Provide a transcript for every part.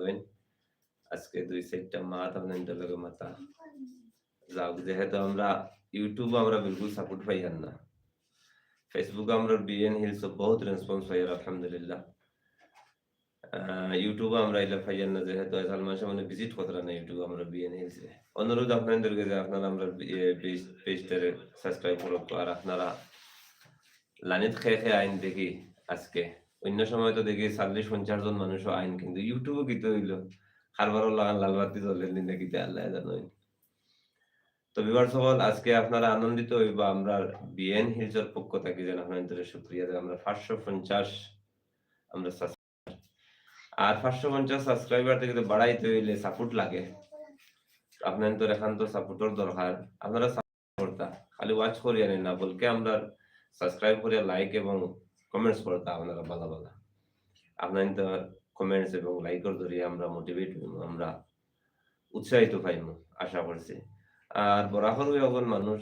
লইন আজকে দুই সাইডটা মাত আপনাদের লগে মাতা যাও যেহেতু আমরা ইউটিউব আমরা বিলকুল সাপোর্ট পাই না ফেসবুক আমরা বিএন হিলস বহুত রেসপন্স পাই আলহামদুলিল্লাহ ইউটিউবে আমরা এলা পাইয়ার না যেহেতু আজকাল মানুষ মানে ভিজিট করতে না ইউটিউব আমরা বিএন হিলসে অনুরোধ আপনাদেরকে যে আপনারা আমরা পেজটারে সাবস্ক্রাইব করুক আর আপনারা লানিত খেয়ে খেয়ে আইন দেখি আজকে অন্য সময় তো দেখি চল্লিশ পঞ্চাশ জন মানুষও আইন কিন্তু ইউটিউবে কিতে হইল। খারবারও লাগান লাল বাতি জ্বলেন দিন কিতে আল্লাহ জানো তো বিবার সকল আজকে আপনারা আনন্দিত হইবা, আমরা বিএন হিলসের পক্ষ থেকে যেন আপনাদের শুক্রিয়া আমরা পাঁচশো পঞ্চাশ, আমরা। আর পাঁচশো পঞ্চাশ সাবস্ক্রাইবার থেকে তো বাড়াইতে হইলে সাপোর্ট লাগে। আপনার তো এখান তো সাপোর্টের দরকার। আপনারা support করতা। খালি ওয়াচ করিয়া নেন না, বলকে আমরা সাবস্ক্রাইব করিয়া লাইক এবং কমেন্টস করতা আপনারা ভালো ভালো আপনার তো কমেন্টস এবং লাইকের জরিয়ে আমরা মোটিভেট হইমু, আমরা উৎসাহিত পাইমু, আশা করছি। আর বরাকর এখন মানুষ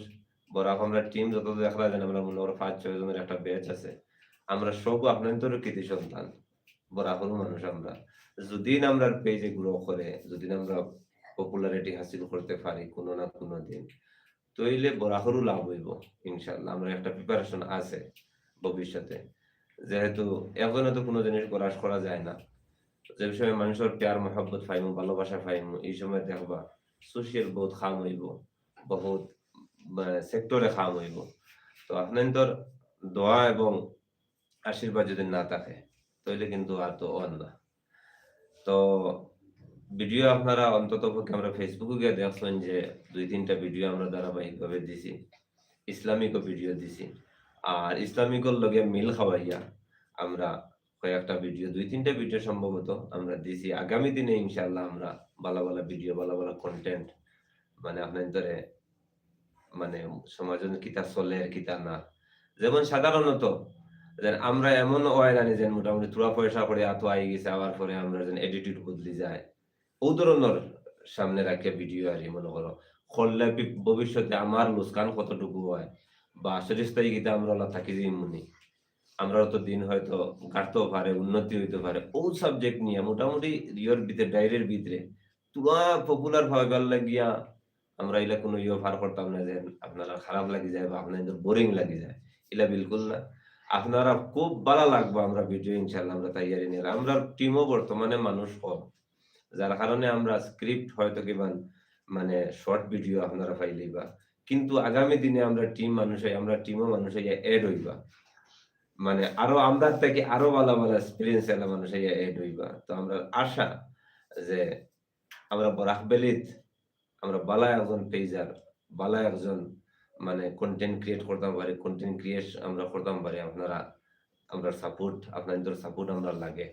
বরাক আমরা টিম যত দেখলা যেন আমরা মনে করো পাঁচ, ছয় জনের একটা ব্যাচ আছে, আমরা সব আপনাদের কৃতি সন্তান বরাকর মানুষ আমরা। যদি আমরা পেজে গ্রো করে যদি আমরা পপুলারিটি হাসিল করতে পারি কোনো না কোনো দিন, তইলে বরাকরও লাভ হইব ইনশাল্লাহ আমরা একটা প্রিপারেশন আছে ভবিষ্যতে। যেহেতু এখনও তো কোনো জিনিস করাস করা যায় না। যে সময় মানুষের প্যার, মহব্বত পাইমু, ভালোবাসা পাইমু, এই সময় দেখবা সোশিয়াল বহুত খাম হইব, বহুত সেক্টরে খাম হইব। তো আপনাদের দোয়া এবং আশীর্বাদ যদি না থাকে, তাহলে কিন্তু আর তো অন না। তো ভিডিও আপনারা অন্তত পক্ষে আমরা ফেসবুকে গিয়ে দেখছেন যে দুই তিনটা ভিডিও আমরা ধারাবাহিকভাবে দিছি, ইসলামিকও ভিডিও দিছি। আর ইসলামিকর লগে মিল খাওয়াইয়া আমরা কয়েকটা ভিডিও, দুই তিনটা ভিডিও সম্ভবত আমরা দিছি। আগামী দিনে ইনশাআল্লাহ আমরা ভালো ভালো ভিডিও, ভালো ভালো কন্টেন্ট মানে আপনাদের মানে সমাজের কিতা চলে কিতা না। যেমন সাধারণত যেন আমরা এমন হয় জানি যে মোটামুটি তোরা পয়সা করে এত আই গেছে, আবার পরে আমরা যেন এডিটিউড বদলি যায়। ও ধরনের সামনে রাখিয়া ভিডিও আর মনে করো। করলে ভবিষ্যতে আমার লোসকান কতটুকু হয়? বা শরীর গীতা আমরা থাকি যে ইমুনি। আমরা তো দিন হয়তো কাটতেও পারে, উন্নতি হইতে পারে। ও সাবজেক্ট নিয়ে মোটামুটি ইয়র ভিতরে, ডায়েরির ভিতরে তুয়া পপুলার ভাবে লাগিয়া আমরা এলা কোনো ইয়ে ফার করতাম না যে আপনারা খারাপ লাগি যায় বা আপনাদের বোরিং লাগি যায়। এলা বিলকুল না। আপনারা খুব ভালো লাগবে আমরা ভিডিও ইনশাল্লাহ আমরা তৈরি নিয়ে আমরা টিমও বর্তমানে মানুষ কম। যার কারণে আমরা স্ক্রিপ্ট হয়তো কিমান মানে শর্ট ভিডিও আপনারা পাইলেই কিন্তু আগামী দিনে আমরা টিম মানুষ হই আমরা টিমও মানুষ হইয়া এড হইবা। মানে আরও আমরা থেকে আরও ভালো ভালো এক্সপিরিয়েন্স এলা মানুষ হইয়া এড হইবা। তো আমরা আশা যে আমরা বরাকবেলিত আমরা বালা একজন পেজার বালা একজন মানে কন্টেন্ট ক্রিয়েট করতাম পারি কন্টেন্ট ক্রিয়েট আমরা করতাম পারি। আপনারা, আমরা সাপোর্ট আপনাদের সাপোর্ট আমরা লাগে।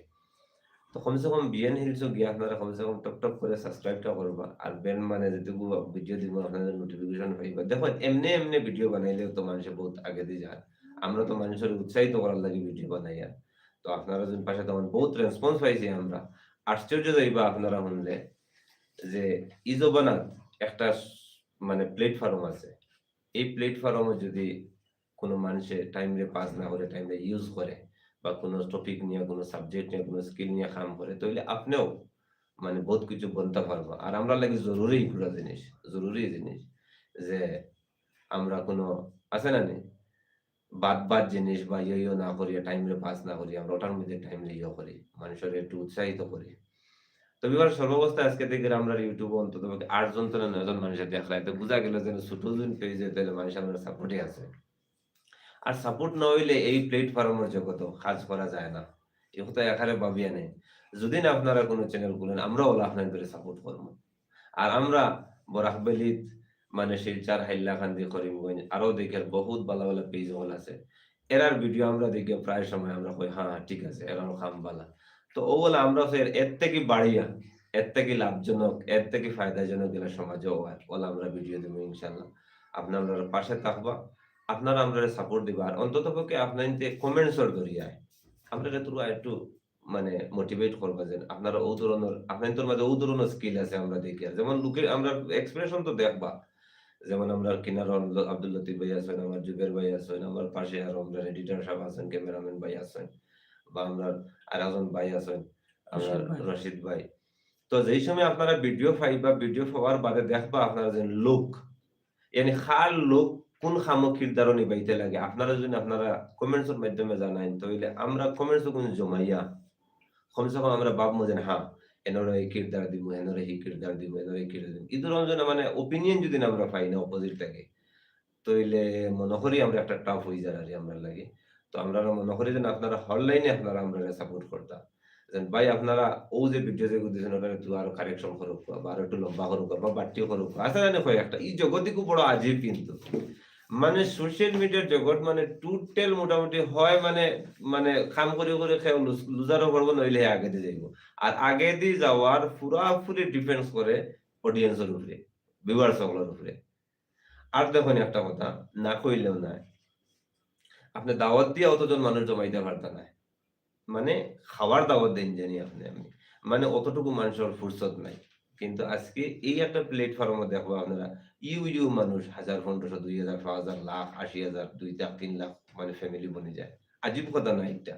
তো কমসে কম বিএন হিলসও গিয়ে আপনারা কমসে কম টপ টপ করে সাবস্ক্রাইবটা করবা। আর বেন মানে যেটুকু ভিডিও দিব, আপনাদের নোটিফিকেশন পাইবা দেখো, এমনি এমনি ভিডিও বানাইলেও তো মানুষে বহুত আগে দিয়ে যায়। আমরা তো মানুষের উৎসাহিত করার লাগে ভিডিও বানাই আর তো আপনারা যদি পাশে তখন বহুত রেসপন্স পাইছি আমরা। আশ্চর্য যাইবা আপনারা শুনলে যে ইজোবানাত একটা মানে প্ল্যাটফর্ম আছে। এই প্ল্যাটফর্মে যদি কোনো মানুষে টাইমে পাস না করে টাইমে ইউজ করে বা কোনো টপিক নিয়ে, কোনো সাবজেক্ট নিয়ে, কোনো স্কিল নিয়ে কাম করে, তাহলে আপনিও মানে বহুত কিছু বলতে পারব। আর আমরা লাগে জরুরি পুরো জিনিস, জরুরি জিনিস যে আমরা কোনো আছে না নি? বাদ বাদ জিনিস বা ইয়ে না করিয়া টাইমে পাস না করি, আমরা ওটার মধ্যে টাইমে ইয়ে করি, মানুষের একটু উৎসাহিত করি। তো এবার সর্বাবস্থায় আজকে থেকে আমরা ইউটিউব অন্তত পক্ষে আট জন তো না নয় জন মানুষের দেখলাই তো বোঝা গেল যে ছোট জন পেজে তাহলে মানুষ আমরা সাপোর্টে আছে। আর সাপোর্ট না হইলে এই প্ল্যাটফর্মের জগত কাজ করা যায় না। কথা এখানে ভাবিয়া নেই। যদি না আপনারা কোনো চ্যানেল খুলেন আমরা ওলা আপনাদের সাপোর্ট করব। আর আমরা বরাকবেলিত মানে শিলচার হাইলাকান্দি করিমগঞ্জ আরও দেখে বহুত ভালো ভালো পেজ হল আছে। এরার ভিডিও আমরা দেখি প্রায় সময় আমরা কই হ্যাঁ হ্যাঁ, ঠিক আছে এরাও খাম বালা। তো ও বলে আমরা এর থেকে বাড়িয়া এর থেকে লাভজনক এর থেকে ফায়দাজনক এরা সমাজে ওলা আমরা ভিডিও দেবো ইনশাল্লাহ আপনারা পাশে থাকবা। আপনারা আমরা সাপোর্ট দিবা। আর অন্তত পক্ষে আপনার কমেন্টসর দরিয়ায় আপনারা তো একটু মানে মোটিভেট করবা যে আপনারা ও ধরনের আপনাদের মাঝে ও ধরনের স্কিল আছে আমরা দেখি। আর যেমন লোকে আমরা এক্সপ্রেশন তো দেখবা। যেমন আমরা কিনার আব্দুল লতিফ ভাই আছেন আমার জুবের ভাই আছেন আমার পাশে আর আমরা এডিটর সাহেব আছেন ক্যামেরাম্যান ভাই আছেন বা আমরা আর একজন ভাই আছেন আমরা রশিদ ভাই। তো যেই সময় আপনারা ভিডিও পাইবা ভিডিও পাওয়ার বাদে দেখবা আপনারা যে লোক খার লোক কোন খামো কিরদারও নিবাইতে লাগে? আপনারা যদি আপনারা কমেন্টসের মাধ্যমে জানাইন তাহলে আমরা কমেন্টস কোন জমাইয়া, কমসে কম আমরা যে হ্যাঁ এনর এই কিরদার এই কিরদার এই কিরদার জন্য মানে ওপিনিয়ন যদি আমরা পাই না অপোজিট থেকে মনে করি আমরা একটা টাফ হয়ে যায় আর আমরা লাগে। তো আমরা মনে করি যে আপনারা হনলাইনে আপনারা আমরা সাপোর্ট করতাম যেন ভাই আপনারা ও যে ভিডিও যে দিয়েছেন ওটা একটু আরও কারেকশন করুক বা আরও একটু লম্বা করুক বা বাড়তিও করুক। হয় একটা এই জগতিকু বড় আজীব কিন্তু। মানে সোশ্যাল মিডিয়ার জগৎ মানে টোটাল মোটামুটি হয় মানে মানে কাম করে করে খেয়ে লুজারও করব নইলে আগে দিয়ে যাইব। আর আগে দিয়ে যাওয়ার পুরাপুরি ডিপেন্ডস করে অডিয়েন্সের উপরে ভিউয়ার্স সকলের উপরে আর দেখুন একটা কথা না কইলেও নাই। আপনি দাওয়াত দিয়ে অতজন মানুষ জমাইতে পারতেন না মানে খাবার দাওয়াত দেন জানি আপনি আমি। মানে অতটুকু মানুষের ফুরসত নাই। কিন্তু আজকে এই একটা প্ল্যাটফর্ম দেখব আপনারা ইউ ইউ মানুষ হাজার, পনেরোশো, দুই হাজার, পাঁচ হাজার, লাখ, আশি হাজার, দুই লাখ, তিন লাখ মানে ফ্যামিলি বনে যায়। আজীব কথা না এটা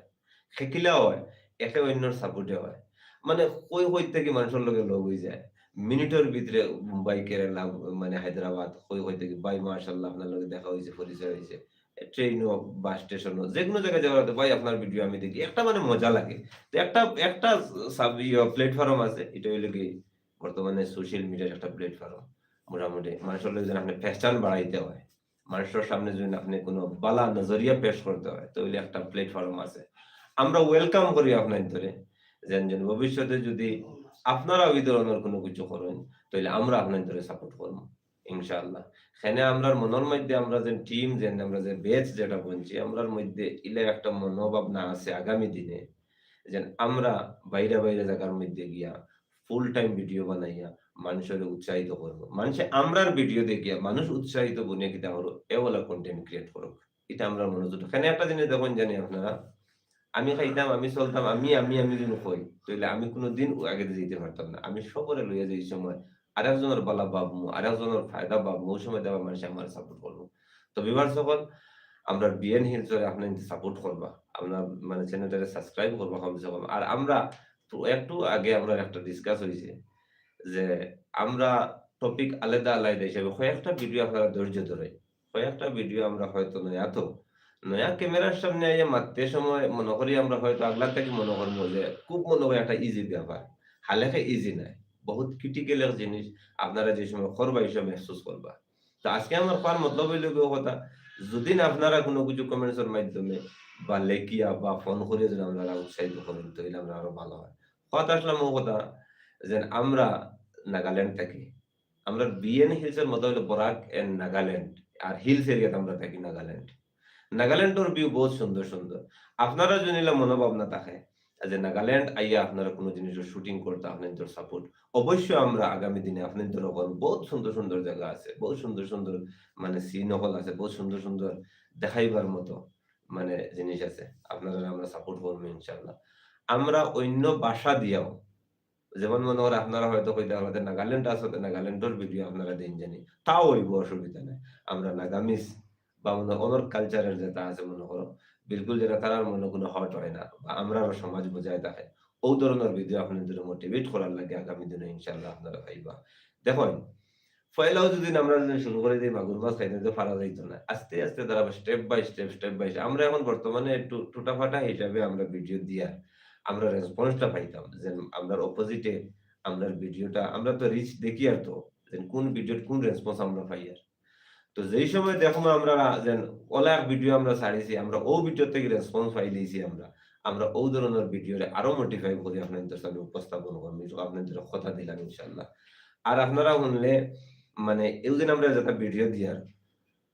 খেকিলাও হয়, একে অন্যর সাপোর্টে হয়। মানে কই কই থেকে মানুষের লগে লগ হয়ে যায়। মিনিটের ভিতরে মুম্বাই কেরালা মানে হায়দ্রাবাদ কই কই থেকে বাই মার্শাল্লাহ আপনার লগে দেখা হয়েছে পরিচয় হয়েছে ট্রেন হোক বাস স্টেশন হোক যে কোনো জায়গায় যাওয়ার ভাই আপনার ভিডিও আমি দেখি। একটা মানে মজা লাগে। তো একটা একটা প্ল্যাটফর্ম আছে। এটা হইল কি বর্তমানে সোশ্যাল মিডিয়ার একটা প্ল্যাটফর্ম মোটামুটি মানুষের যেন আপনি ফ্যাশন বাড়াইতে হয়। মানুষের সামনে যদি আপনি কোনো বালা নজরিয়া পেশ করতে হয় তো একটা প্ল্যাটফর্ম আছে। আমরা ওয়েলকাম করি আপনার ধরে। যেন যেন ভবিষ্যতে যদি আপনারা ওই ধরনের কোনো কিছু করেন, তাহলে আমরা আপনার ধরে সাপোর্ট করব, ইনশাআল্লাহ। সেখানে আমরার মনের মধ্যে আমরা যে টিম যে আমরা যে বেচ যেটা বলছি, আমরার মধ্যে ইলে একটা মনোভাবনা আছে আগামী দিনে। যেন আমরা বাইরে বাইরে জায়গার মধ্যে গিয়া ফুল টাইম ভিডিও বানাইয়া মানুষের উৎসাহিত করব মানুষে আমরার ভিডিও দেখিয়া মানুষ উৎসাহিত বনিয়ে কিতা করো এ বলা কন্টেন্ট ক্রিয়েট করো এটা আমরা মনোযোগ এখানে একটা জিনিস দেখুন জানি আপনারা, আমি খাইতাম, আমি চলতাম, আমি আমি আমি যদি কই তাহলে আমি কোনোদিন আগে যেতে পারতাম না। আমি সবরে লইয়া যাই সময় আরেকজনের বালা ভাবমু, আরেকজনের ফায়দা ভাবমু, ওই সময় দেওয়া মানুষ আমার সাপোর্ট করব। তো বিবার সকল, আমরা বিএন হিলসরে আপনার সাপোর্ট করবা। আপনার মানে চ্যানেলটাকে সাবস্ক্রাইব করবা কমসে কম। আর আমরা একটু আগে আমরা একটা ডিসকাস হয়েছে যে আমরা টপিক আলাদা আলাদা হিসাবে, কয়েকটা ভিডিও আপনারা ধৈর্য ধরে, কয়েকটা ভিডিও আমরা হয়তো নয়া তো নয়া ক্যামেরার সামনে আইয়া মারতে সময় মনে করি আমরা হয়তো আগলা থেকে মনে করব যে খুব মনে হয় একটা ইজি ব্যাপার। হালেখে ইজি নাই, বহুত ক্রিটিক্যাল জিনিস আপনারা যে সময় করবা এই সময় মেহসুস করবা। তো আজকে আমার পার মতলব হইল কথা, যদি না আপনারা কোনো কিছু কমেন্টসের মাধ্যমে বা লেখিয়া বা ফোন করে যদি আপনারা উৎসাহিত করেন, তাহলে আমরা আরও ভালো হয়। কথা আসলাম ও কথা যে আমরা নাগাল্যান্ড থাকি আমরা বিএন হিলসের মতো হলো বরাক এন্ড নাগাল্যান্ড আর হিলস এরিয়াতে আমরা থাকি নাগাল্যান্ড নাগাল্যান্ডের ভিউ বহুত সুন্দর সুন্দর আপনারা যদি মনোভাবনা থাকে যে নাগাল্যান্ড আইয়া আপনারা কোনো জিনিসের শুটিং করতে আপনাদের সাপোর্ট অবশ্যই আমরা আগামী দিনে আপনাদের ওখানে বহুত সুন্দর সুন্দর জায়গা আছে বহুত সুন্দর সুন্দর মানে সিন হল আছে বহুত সুন্দর সুন্দর দেখাইবার মতো মানে জিনিস আছে আপনারা আমরা সাপোর্ট করব ইনশাল্লাহ আমরা অন্য ভাষা দিয়াও যেমন মনে হয় আপনারা হয়তো কইতে আমাদের নাগাল্যান্ড আছে নাগাল্যান্ডের ভিডিও আপনারা দিন জানি। তাও হইব অসুবিধা নাই। আমরা নাগামিস বা মনে অনর কালচারের যেটা আছে মনে করো, বিলকুল যেটা তারার মনে কোনো হট হয় না বা আমরা সমাজ বোঝায় থাকে ও ধরনের ভিডিও আপনাদের মোটিভেট করার লাগে আগামী দিনে ইনশাল্লাহ আপনারা পাইবা দেখুন পয়লাও যদি আমরা যদি শুরু করে দিই, মাগুর মাছ খাইতে তো পারা যাইতো না। আস্তে আস্তে তারা step by step step by আমরা এখন বর্তমানে একটু টুটাফাটা হিসাবে আমরা ভিডিও দিয়া আমরা রেসপন্সটা পাইতাম, যে আমরা অপোজিটে আমরা ভিডিওটা আমরা তো রিচ দেখি আর তো কোন ভিডিওর কোন রেসপন্স আমরা পাই আর। তো যেই সময় দেখো আমরা যেন ওলা এক ভিডিও আমরা ছাড়িছি, আমরা ও ভিডিও থেকে রেসপন্স পাই দিয়েছি আমরা আমরা ও ধরনের ভিডিওরে আরও মোটিফাই করি আপনাদের সামনে উপস্থাপন করব আপনাদের কথা দিলাম ইনশাল্লাহ আর আপনারা শুনলে মানে এই দিন আমরা যেটা ভিডিও দিয়ার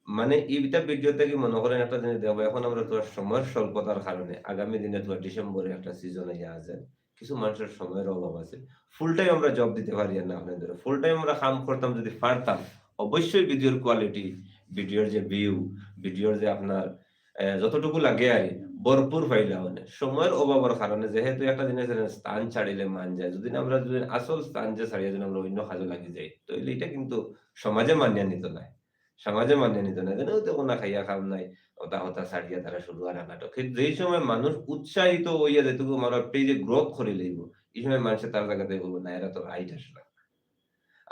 মানে এইটা ভিডিও থেকে মনে করেন একটা জিনিস দেখব? এখন আমরা তোমার সময়ের স্বল্পতার কারণে আগামী দিনে তোমার ডিসেম্বরে একটা সিজন ইয়ে আছে কিছু মানুষের সময়ের অভাব আছে। ফুল টাইম আমরা জব দিতে পারি না আপনাদের ফুল টাইম আমরা কাম করতাম, যদি পারতাম, অবশ্যই ভিডিওর কোয়ালিটি ভিডিওর যে ভিউ ভিডিওর যে আপনার যতটুকু লাগে আর ভরপুর ফাইলা মানে। সময়ের অভাবের কারণে যেহেতু একটা জিনিস স্থান ছাড়িলে মান যায়, যদি আমরা যদি আসল স্থান যে ছাড়িয়ে যদি আমরা অন্য কাজে লাগি যাই তো এটা কিন্তু সমাজে মানিয়ে নিত নাই। সমাজে মানিয়ে নিত নাই যেন তো কোনো খাইয়া খাম নাই। ওটা হতা ছাড়িয়া তারা শুরু আর নাটক। যেই সময় মানুষ উৎসাহিত হইয়া যেটুকু আমার পেজে গ্রোথ করে লইব, এই সময় মানুষের তার জায়গাতে বলব, না, এরা তো রাইট আসলে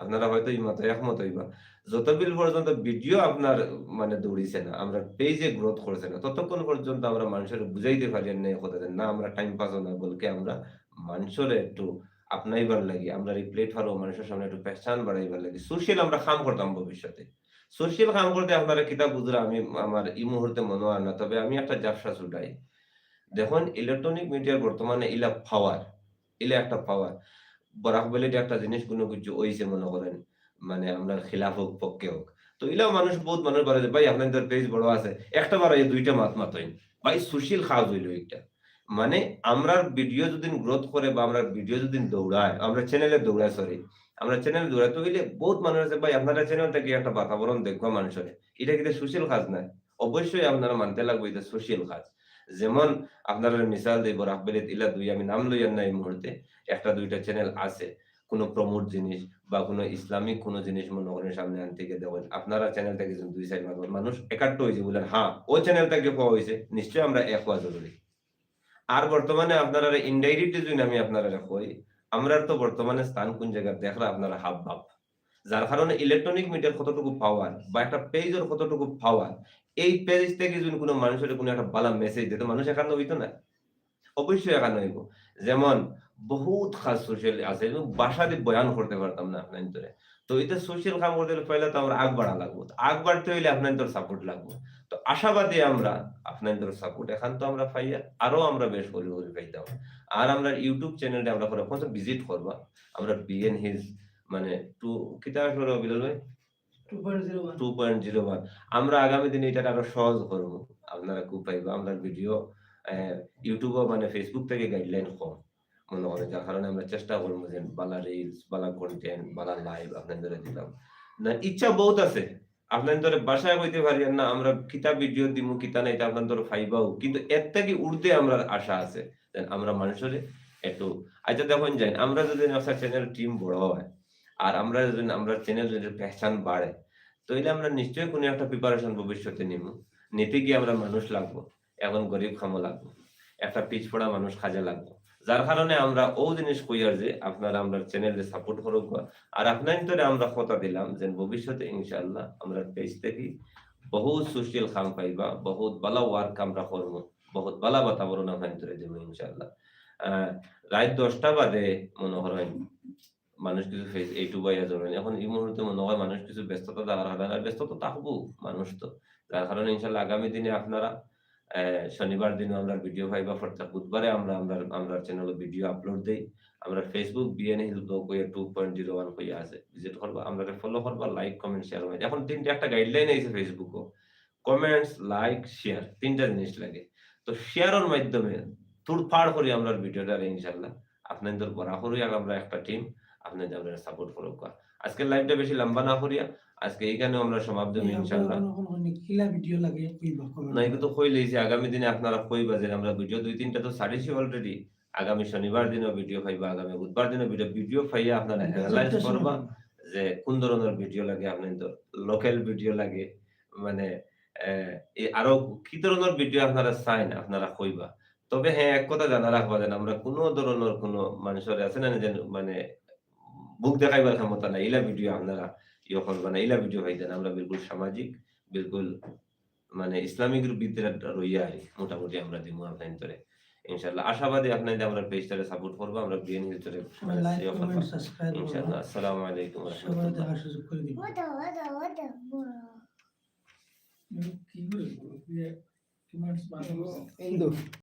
আপনারা হয়তো এই মতো একমত হইবা। যতবিল পর্যন্ত ভিডিও আপনার মানে দৌড়িছে না, আমরা পেজে গ্রোথ করছে না, ততক্ষণ পর্যন্ত আমরা মানুষের বুঝাইতে পারি না কথা না, আমরা টাইম পাস না, বলকে আমরা মানুষের একটু আপনাইবার লাগি, আমরা এই প্লেটফর্ম মানুষের সামনে একটু পেহচান বাড়াইবার লাগি। সোশ্যাল আমরা কাম করতাম ভবিষ্যতে। সোশ্যাল কাম করতে আপনারা কিতাব বুঝরা আমি আমার এই মুহূর্তে মনে হয় না, তবে আমি একটা ব্যবসা ছুটাই। দেখুন ইলেকট্রনিক মিডিয়ার বর্তমানে ইলা পাওয়ার ইলা একটা পাওয়ার বরাক বলে একটা জিনিস কোনো কিছু ওইছে মনে করেন মানে আমরা খিলাফ হোক, পক্ষে হোক। তো ইলা মানুষ বহুত মানুষ বলে ভাই আপনাদের পেজ বড় আছে। একটা বার দুইটা মাত মাতইন। ভাই, সুশীল খাওয়া হইল একটা মানে আমরা ভিডিও যদি গ্রোথ করে বা আমরা ভিডিও যদি দৌড়ায়, আমরা চ্যানেলে দৌড়ায় সরি আমরা চ্যানেলে দৌড়াই তো হইলে বহুত মানুষ আছে। ভাই, আপনারা চ্যানেলটা কি একটা বাতাবরণ দেখব মানুষের। এটা কিন্তু সুশীল কাজ না। অবশ্যই আপনারা মানতে লাগবে এটা সুশীল কাজ। যেমন আপনারা মিসাল দিব রাখবেলিত ইলা দুই, আমি নাম লইয়ার না এই মুহূর্তে। একটা, দুইটা চ্যানেল আছে। কোনো প্রমোট জিনিস বা কোনো ইসলামিক কোনো জিনিস মনে করেন সামনে আনতে গিয়ে দেবেন আপনারা চ্যানেলটা কিছু দুই সাইড মারবেন, মানুষ একাত্ম হয়েছে বলেন হ্যাঁ ও চ্যানেলটাকে পাওয়া হয়েছে। নিশ্চয়ই আমরা এক হওয়া জরুরি। আর বর্তমানে আপনারা ইনডাইরেক্টলি যদি আমি আপনারা কই আমরা তো বর্তমানে স্থান কোন জায়গা দেখলে আপনারা হাব ভাব। যার কারণে ইলেকট্রনিক মিডিয়ার কতটুকু পাওয়ার বা একটা পেজের কতটুকু পাওয়ার এই পেজ থেকে যদি কোনো মানুষের কোনো একটা বালা মেসেজ দিতে, মানুষ একান্ন হইতো না। অবশ্যই একান্ন হইব। যেমন বহুত খাস সোশ্যাল আছে এবং বাসা দিয়ে বয়ান করতে পারতাম না আপনার ভিতরে। তো এটা সোশ্যাল কাম করতে হলে পয়লা তো আমরা আগ বাড়া লাগবো। আগ বাড়তে হইলে আপনার তোর সাপোর্ট লাগবো। আশাবাদী আমরা আপনার তোর সাপোর্ট এখন তো আমরা পাইয়া আরও আমরা বেশ করে করে পাইতাম। আর আমরা ইউটিউব চ্যানেলটা আমরা করে কত ভিজিট করবা। আমরা বিএন হিজ মানে টু কিতা আসলে বিলাল ভাই? টু পয়েন্ট জিরো ওয়ান আমরা আগামী দিনে এটা আরও সহজ করব। আপনারা খুব পাইবা আমরা ভিডিও ইউটিউব মানে ফেসবুক থেকে গাইডলাইন কম মনে করেন। যার কারণে আমরা চেষ্টা করব যে বালা রিলস বালা কন্টেন্ট বালা লাইভ আপনাদের দিলাম। না ইচ্ছা বহুত আছে। আপনাদের বাসায় কইতে পারি না, আমরা কিতা ভিডিও দিমু, কিতা না এটা আপনাদের ফাইবাও। কিন্তু এর থেকে উর্ধে আমরা আশা আছে আমরা মানুষের একটু আচ্ছা দেখুন যাই, আমরা যদি একটা চ্যানেল টিম বড় হয়, আর আমরা যদি, আমরা চ্যানেল যদি পেহচান বাড়ে, তাইলে আমরা নিশ্চয়ই কোনো একটা প্রিপারেশন ভবিষ্যতে নিব নিতে গিয়ে আমরা মানুষ লাগবো এখন গরিব খামো লাগবো, একটা পিছপড়া মানুষ কাজে লাগবো। যার কারণে আমরা ও জিনিস কইয়ার যে আপনারা আমরা চ্যানেলে সাপোর্ট করুক। আর আপনার ভিতরে আমরা কথা দিলাম যে ভবিষ্যতে ইনশাআল্লাহ আমরা পেজ থেকে বহুত সোশ্যাল কাম পাইবা, বহুত বালা ওয়ার্ক আমরা করব, বহুত বালা বাতাবরণ আপনার ভিতরে দেবো ইনশাআল্লাহ। আহ, রাত দশটা বাদে মনে করেন মানুষ কিছু এইটু বাইয়া ধরেন। এখন এই মুহূর্তে মনে হয় মানুষ কিছু ব্যস্ততা না ব্যস্ততা থাকব মানুষ তো। যার কারণে ইনশাল্লাহ আগামী দিনে আপনারা শনিবার দিনে আমরা ভিডিও পাইবা প্রত্যেক বুধবারে আমরা আমরা আমরা চ্যানেলে ভিডিও আপলোড দেই। আমরা Facebook B N A hill blog কইয়া টু পয়েন্ট জিরো ওয়ান কইয়া আছে। ভিজিট করবা, আমরা ফলো করবা লাইক কমেন্ট শেয়ার করবা। এখন তিনটে একটা গাইডলাইন আইছে ফেসবুকও কমেন্টস লাইক শেয়ার তিনটা জিনিস লাগে। তো শেয়ারের মাধ্যমে তুড়ফাড় করি আমরা ভিডিওটা ইনশাল্লাহ আপনাদের বরাবরই আমরা একটা টিম আপনাদের আমরা সাপোর্ট করব আজকের লাইভটা বেশি লম্বা না করিয়া আজকে এইখানে আমরা সমাপ্ত হই ইনশাআল্লাহ। কিলা ভিডিও লাগে কইবা না এগুলো তো কইলেই যে আগামী দিনে আপনারা কইবা যে আমরা ভিডিও দুই তিনটা তো ছাড়িছি অলরেডি আগামী শনিবার দিনও ভিডিও পাইবা আগামী বুধবার দিনও ভিডিও ভিডিও পাইয়া আপনারা অ্যানালাইজ করবা যে কোন ধরনের ভিডিও লাগে আপনাদের লোকাল ভিডিও লাগে মানে আরও কি ধরনের ভিডিও আপনারা চাইন আপনারা কইবা। তবে হ্যাঁ এক কথা জানা রাখবা যেন আমরা কোনো ধরনের কোনো মানুষের আছে না যে মানে বুক দেখাইবার ক্ষমতা নাই ইলা ভিডিও আপনারা ইয়ে করবা না ইলা ভিডিও পাইতেন আমরা বিলকুল সামাজিক বিলকুল মানে ইসলামিক ভিতরে রইয়া মোটামুটি আমরা দিব আপনার ভিতরে ইনশাআল্লাহ আশাবাদী আপনাদের আমরা পেজটারে সাপোর্ট করব আমরা বিএন লাইক কমেন্ট ইনশাআল্লাহ আসসালামু আলাইকুম ওয়া রাহমাতুল্লাহ। করে কি করে বানাবো